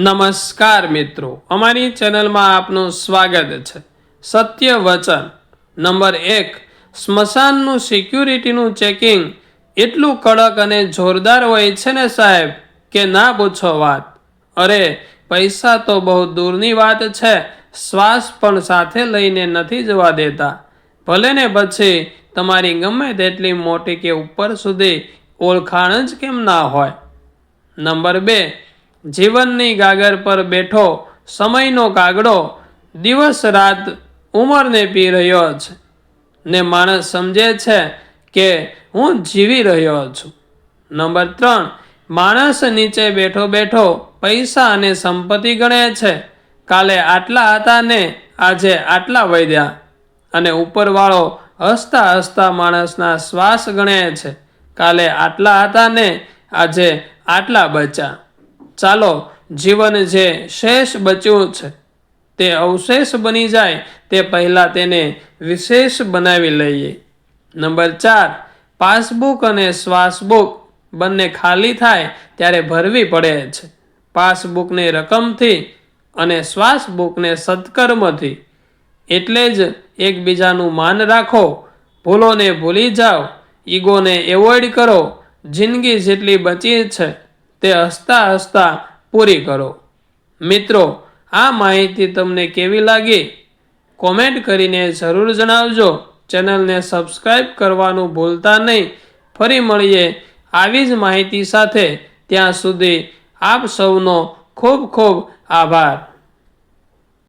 નમસ્કાર મિત્રો, અમારી ચેનલમાં આપનું સ્વાગત છે. સત્ય વચન નંબર એક, સ્મશાનનું સિક્યુરિટીનું ચેકિંગ એટલું કડક અને જોરદાર હોય છે ને સાહેબ, કે ના પૂછો વાત. અરે, પૈસા તો બહુ દૂરની વાત છે, શ્વાસ પણ સાથે લઈને નથી જવા દેતા. ભલે ને પછી તમારી ગમે તેટલી મોટી કે ઉપર સુધી ઓળખાણ જ કેમ ના હોય? નંબર બે જીવનની ગાગર પર બેઠો સમયનો કાગડો દિવસ રાત ઉંમરને પી રહ્યો છે ને માણસ સમજે છે કે હું જીવી રહ્યો છું. નંબર ત્રણ, માણસ નીચે બેઠો બેઠો પૈસા અને સંપત્તિ ગણે છે. કાલે આટલા હતા ને આજે આટલા વધ્યા. અને ઉપરવાળો હસતા હસતા માણસના શ્વાસ ગણે છે. કાલે આટલા હતા ને આજે આટલા બચ્યા. ચાલો, જીવન જે શેષ બચ્યું છે, તે અવશેષ બની જાય, તે પહેલાં તેને વિશેષ બનાવી લઈએ. નંબર ચાર, પાસબુક અને શ્વાસબુક બંને ખાલી થાય ત્યારે ભરવી પડે છે. પાસબુકની રકમથી અને શ્વાસબુકને સત્કર્મથી. એટલે જ એકબીજાનું માન રાખો, ભૂલોને ભૂલી જાઓ, ઈગોને એવોઇડ કરો, જિંદગી જેટલી બચી છે તે હસતા હસતા પૂરી કરો. મિત્રો, આ માહિતી તમને કેવી લાગી? કોમેન્ટ કરીને જરૂર જણાવજો. ચેનલને સબસ્ક્રાઈબ કરવાનું ભૂલતા નહીં. ફરી મળીએ આવી જ માહિતી સાથે. ત્યાં સુધી આપ સૌનો ખૂબ ખૂબ આભાર.